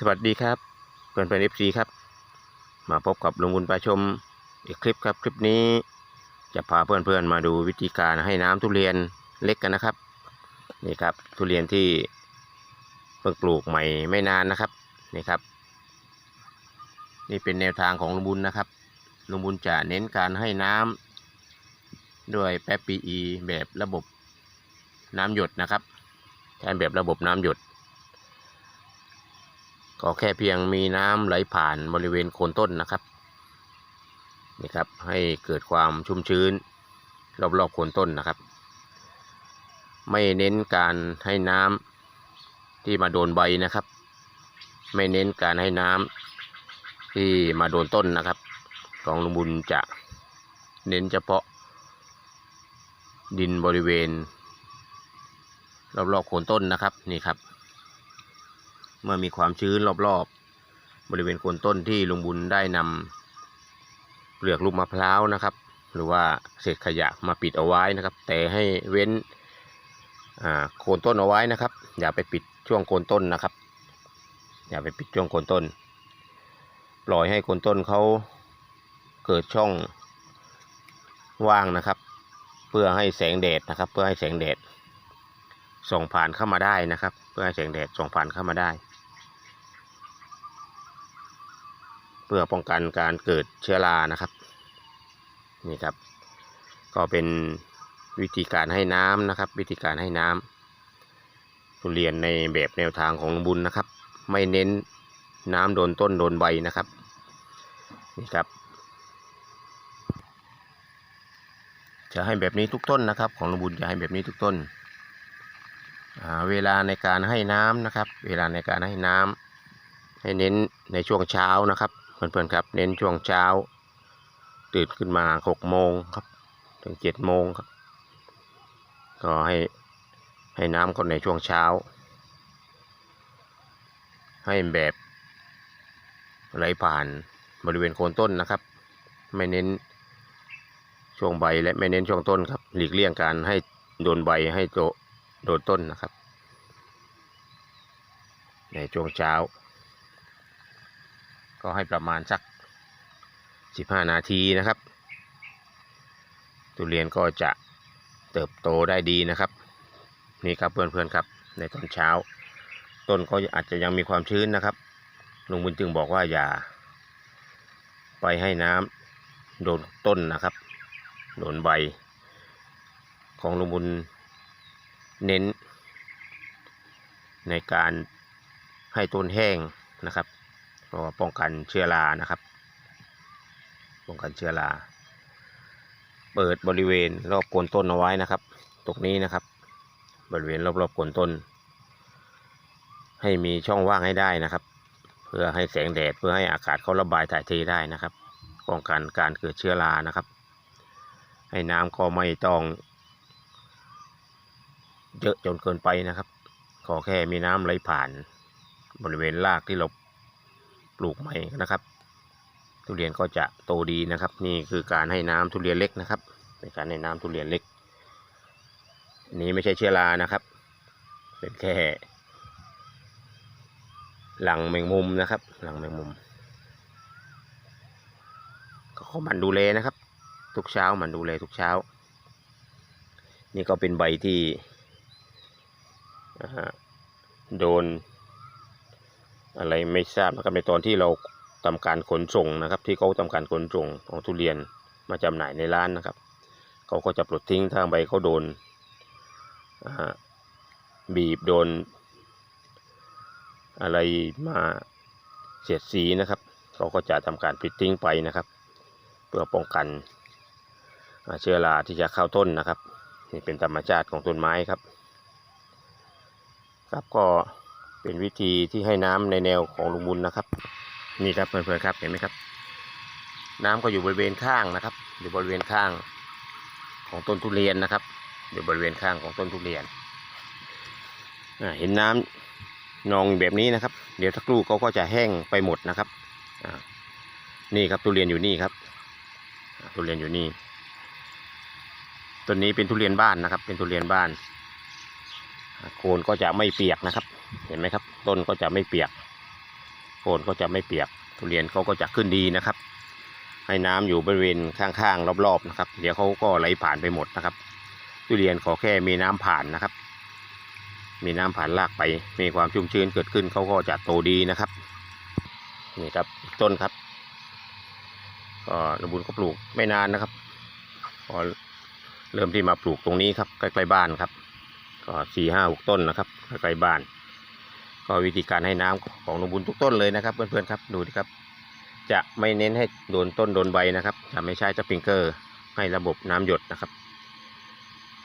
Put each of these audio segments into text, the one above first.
สวัสดีครับเพื่อนเพื่อนเอฟซีครับ มาพบกับลุงบุญปลาชมอีกคลิปครับคลิปนี้จะพาเพื่อนเพื่อนๆมาดูวิธีการให้น้ำทุเรียนเล็กกันนะครับนี่ครับทุเรียนที่เพิ่งปลูกใหม่ไม่นานนะครับนี่ครับ นี่เป็นแนวทางของลุงบุญนะครับลุงบุญจะเน้นการให้น้ำด้วยแป๊บปีอีแบบระบบน้ำหยดนะครับใช้แบบระบบน้ำหยด ก็แค่เพียงมีน้ำไหลผ่านบริเวณโคนต้นนะครับนี่ครับให้เกิดความชุ่มชื้น รอบๆโคนต้นนะครับ ไม่เน้นการให้น้ำที่มาโดนใบนะครับ ไม่เน้นการให้น้ำที่มาโดนต้นนะครับ ของลุงบุญจะเน้นเฉพาะ ดินบริเวณ รอบๆโคนต้นนะครับนี่ครับ เมื่อมีความชื้นรอบๆ บริเวณโคนต้นที่ลุงบุญได้นำเปลือกลูกมะพร้าวนะครับ หรือว่าเศษขยะมาปิดเอาไว้นะครับ แต่ให้เว้นโคนต้นเอาไว้นะครับ อย่าไปปิดช่วงโคนต้นนะครับ อย่าไปปิดช่วงโคนต้น ปล่อยให้โคนต้นเขาเกิดช่องว่างนะครับ เพื่อให้แสงแดดนะครับ เพื่อให้แสงแดดส่องผ่านเข้ามาได้นะครับ เพื่อให้แสงแดดส่องผ่านเข้ามาได้ เพื่อป้องกันการเกิดเชื้อรานะครับนี่ครับ ก็เป็นวิธีการให้น้ำนะครับ วิธีการให้น้ำทุเรียนในแบบแนวทางของลุงบุญนะครับ ไม่เน้นน้ำโดนต้นโดนใบนะครับนี่ครับ จะให้แบบนี้ทุกต้นนะครับ ของลุงบุญจะให้แบบนี้ทุกต้นเวลาในการให้น้ำนะครับ เวลาในการให้น้ำให้เน้นในช่วงเช้านะครับ เพื่อนๆครับ เน้นช่วงเช้า ตื่นขึ้นมาหกโมงครับ ถึงเจ็ดโมงครับ ก็ให้ให้น้ำคนในช่วงเช้า ให้แบบไหลผ่านบริเวณโคนต้นนะครับ ไม่เน้นช่วงใบและไม่เน้นช่วงต้นครับ หลีกเลี่ยงการให้โดนใบให้โตโดนต้นนะครับ ในช่วงเช้า ก็ให้ประมาณสัก 15 นาทีนะครับ ทุเรียนก็จะเติบโตได้ดีนะครับ นี่ครับเพื่อนๆครับ ในตอนเช้า ต้นก็อาจจะยังมีความชื้นนะครับลุงบุญจึงบอกว่าอย่า ไปให้น้ำโดนต้นนะครับโดนใบ ของลุงบุญเน้น ในการให้ต้นแห้งนะครับ เพราะว่าป้องกันเชื้อรานะครับ ป้องกันเชื้อรา เปิดบริเวณรอบโคนต้นเอาไว้นะครับ ตรงนี้นะครับ บริเวณรอบๆโคนต้น ให้มีช่องว่างให้ได้นะครับ เพื่อให้แสงแดดเพื่อให้อากาศเขาระบายถ่ายเทได้นะครับ ป้องกันการเกิดเชื้อรานะครับ ให้น้ำก็ไม่ต้อง เยอะจนเกินไปนะครับ ขอแค่มีน้ำไหลผ่านบริเวณรากที่เรา ปลูกใหม่นะครับ ทุเรียนก็จะโตดีนะครับ นี่คือการให้น้ำทุเรียนเล็กนะครับเป็นการให้น้ำทุเรียนเล็ก นี้ไม่ใช่เชื้อรานะครับ เป็นแค่หลังแมงมุมนะครับ หลังแมงมุม ก็ขอมันดูแลนะครับ ทุกเช้ามันดูแลทุกเช้า นี่ก็เป็นใบที่โดน อะไรไม่ทราบนะครับในตอนที่เราทำการขนส่งนะครับ ที่เขาทำการขนส่งของทุเรียนมาจำหน่ายในร้านนะครับ เขาก็จะปลดทิ้งทางใบเขาโดนบีบโดน อะไรมาเสียดสีนะครับ เขาก็จะทำการปิดทิ้งไปนะครับ เพื่อป้องกันเชื้อราที่จะเข้าต้นนะครับ นี่เป็นธรรมชาติของต้นไม้ครับ ครับก็ เป็นวิธีที่ให้น้ำในแนวของลุงบุญนะครับ นี่ครับเพื่อนๆครับเห็นไหมครับ น้ำก็อยู่บริเวณข้างนะครับ อยู่บริเวณข้างของต้นทุเรียนนะครับ อยู่บริเวณข้างของต้นทุเรียนเห็นน้ำนองแบบนี้นะครับ เดี๋ยวสักครู่เขาก็จะแห้งไปหมดนะครับนี่ครับทุเรียนอยู่นี่ครับทุเรียนอยู่นี่ต้นนี้เป็นทุเรียนบ้านนะครับ เป็นทุเรียนบ้าน โคนก็จะไม่เปียกนะครับ เห็นไหมครับ ต้นก็จะไม่เปียก โคนก็จะไม่เปียก ทุเรียนเขาก็จะขึ้นดีนะครับ ให้น้ำอยู่บริเวณข้างๆรอบๆนะครับ เดี๋ยวเขาก็ไหลผ่านไปหมดนะครับ ทุเรียนขอแค่มีน้ำผ่านนะครับ มีน้ำผ่านรากไป มีความชุ่มชื้นเกิดขึ้นเขาก็จะโตดีนะครับ นี่ครับต้นครับก็ระบุญก็ปลูกไม่นานนะครับพอเริ่มที่มาปลูกตรงนี้ครับใกล้ๆบ้านครับ ก็สี่ห้าหกต้นนะครับใกล้บ้าน ก็วิธีการให้น้ำของลุงบุญทุกต้นเลยนะครับ เพื่อนๆครับดูดิครับ จะไม่เน้นให้โดนต้นโดนใบนะครับ จะไม่ใช้สปริงเกอร์ให้ระบบน้ำหยดนะครับ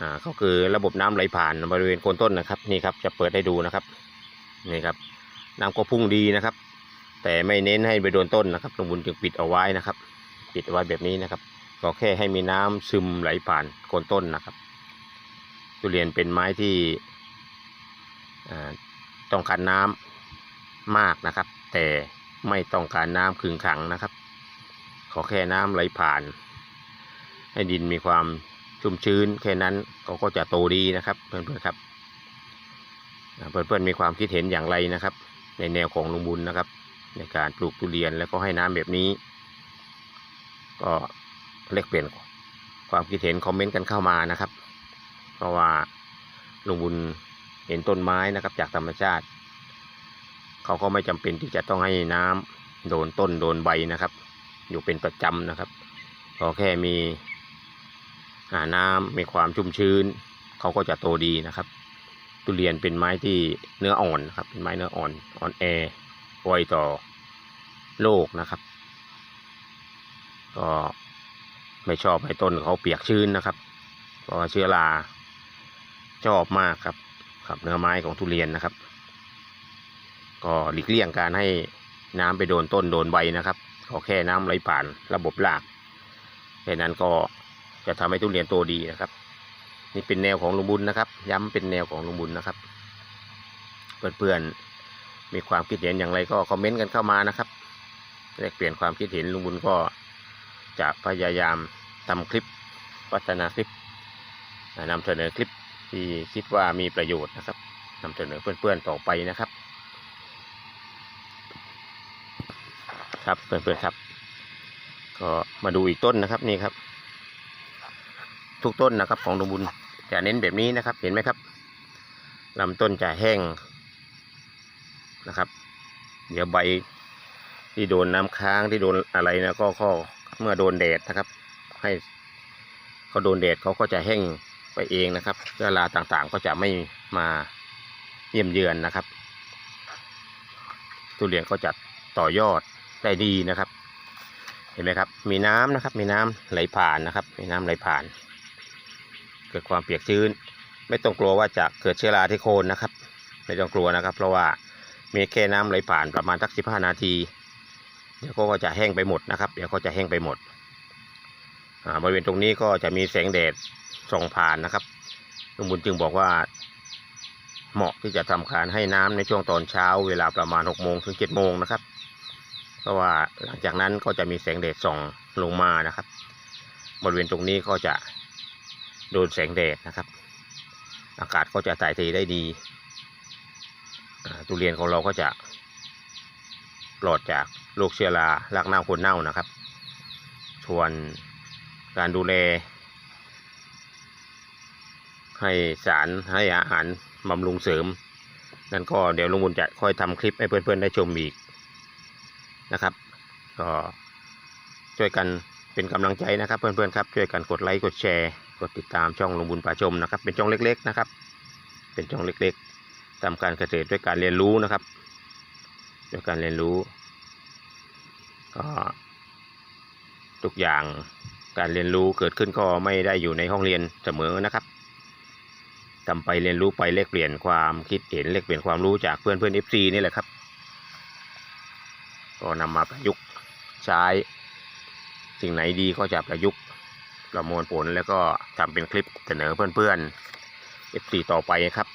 อ่าก็คือระบบน้ำไหลผ่านบริเวณโคนต้นนะครับนี่ครับจะเปิดให้ดูนะครับนี่ครับน้ำก็พุ่งดีนะครับ แต่ไม่เน้นให้ไปโดนต้นนะครับลุงบุญจึงปิดเอาไว้นะครับ ปิดเอาไว้แบบนี้นะครับก็แค่ให้มีน้ำซึมไหลผ่านโคนต้นนะครับ ทุเรียนเป็นไม้ที่ต้องการน้ำมากนะครับ แต่ไม่ต้องการน้ำขึงขังนะครับ ขอแค่น้ำไหลผ่าน ให้ดินมีความชุ่มชื้น แค่นั้นเขาก็จะโตดีนะครับเพื่อนๆครับเพื่อนๆมีความคิดเห็นอย่างไรนะครับ ในแนวของลุงบุญนะครับ ในการปลูกทุเรียนแล้วก็ให้น้ำแบบนี้ ก็เลกเปลี่ยนความคิดเห็นคอมเมนต์กันเข้ามานะครับ เพราะว่าลุงบุญเห็นต้นไม้นะครับ จากธรรมชาติ เขาก็ไม่จำเป็นที่จะต้องให้น้ำโดนต้นโดนใบนะครับ อยู่เป็นประจำนะครับก็แค่มีน้ำมีความชุ่มชื้น เขาก็จะโตดีนะครับ ทุเรียนเป็นไม้ที่เนื้ออ่อนครับเป็นไม้เนื้ออ่อนอ่อนแอไวต่อโลกนะครับก็ไม่ชอบให้ต้นเขาเปียกชื้นนะครับเพราะว่าเชื้อรา ชอบมากครับกับเนื้อไม้ของทุเรียนนะครับ ก็หลีกเลี่ยงการให้น้ำไปโดนต้นโดนใบนะครับขอแค่น้ำไหลผ่านระบบรากแค่นั้นก็จะทำให้ทุเรียนโตดีนะครับ นี่เป็นแนวของลุงบุญนะครับ ย้ำเป็นแนวของลุงบุญนะครับ เพื่อนๆมีความคิดเห็นอย่างไรก็คอมเมนต์กันเข้ามานะครับแลกเปลี่ยนความคิดเห็นลุงบุญก็จะพยายามทำคลิปพัฒนาคลิปนำเสนอคลิป ที่คิดว่ามีประโยชน์นะครับนำเสนอเพื่อนๆต่อไปนะครับ ครับเพื่อนๆครับ ก็มาดูอีกต้นนะครับนี่ครับ ทุกต้นนะครับของลุงบุญจะเน้นแบบนี้นะครับ เห็นไหมครับลำต้นจะแห้งนะครับ เดี๋ยวใบที่โดนน้ำค้างที่โดนอะไรนะก็ก็เมื่อโดนแดดนะครับ ให้เขาโดนแดดเขาก็จะแห้ง ไปเองนะครับเชื้อราต่างๆก็จะไม่มาเยี่ยมเยือนนะครับ ทุเรียนก็จะต่อยอดได้ดีนะครับ เห็นไหมครับ มีน้ำนะครับ มีน้ำไหลผ่านนะครับ มีน้ำไหลผ่าน เกิดความเปียกชื้น ไม่ต้องกลัวว่าจะเกิดเชื้อราที่โคนนะครับ ไม่ต้องกลัวนะครับ เพราะว่ามีแค่น้ำไหลผ่านประมาณสักสิบห้านาที เดี๋ยวก็จะแห้งไปหมดนะครับ เดี๋ยวก็จะแห้งไปหมด บริเวณตรงนี้ก็จะมีแสงแดดส่องผ่านนะครับลุงบุญจึงบอกว่า เหมาะที่จะทำการให้น้ำในช่วงตอนเช้า เวลาประมาณหกโมงถึงเจ็ดโมงนะครับ เพราะว่าหลังจากนั้นก็จะมีแสงแดดส่องลงมานะครับ บริเวณตรงนี้ก็จะโดนแสงแดดนะครับ อากาศก็จะถ่ายเทได้ดีอ่าทุเรียนของเราก็จะปลอดจากโรคเชื้อรารากเน่าโคนเน่านะครับ ส่วน การดูแล ให้สารให้อาหารบำรุงเสริม นั่นก็เดี๋ยวลุงบุญจะค่อยทำคลิปให้เพื่อนๆได้ชมอีกนะครับ ก็ช่วยกันเป็นกำลังใจนะครับเพื่อนๆครับช่วยกันกดไลค์กดแชร์ กดติดตามช่องลุงบุญป่าชมนะครับ เป็นช่องเล็ก ๆ นะครับ เป็นช่องเล็กๆทำการเกษตรด้วยการเรียนรู้นะครับด้วยการเรียนรู้ก็ทุกอย่าง การเรียนรู้เกิดขึ้นก็ไม่ได้อยู่ในห้องเรียนเสมอนะครับทำไปเรียนรู้ไปแลกเปลี่ยนความคิดเห็นแลกเปลี่ยนความรู้จากเพื่อนเพื่อนเอฟซีนี่แหละครับ ก็นำมาประยุกต์ใช้สิ่งไหนดีก็จะประยุกต์ประมวลผลแล้วก็ทำเป็นคลิปเสนอเพื่อนๆ F4 ต่อไปครับ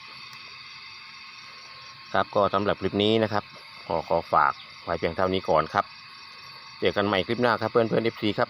ครับก็สำหรับคลิปนี้นะครับขอขอฝากไว้เพียงเท่านี้ก่อนครับ เจอกันใหม่คลิปหน้าครับเพื่อนเพื่อน F4 ครับ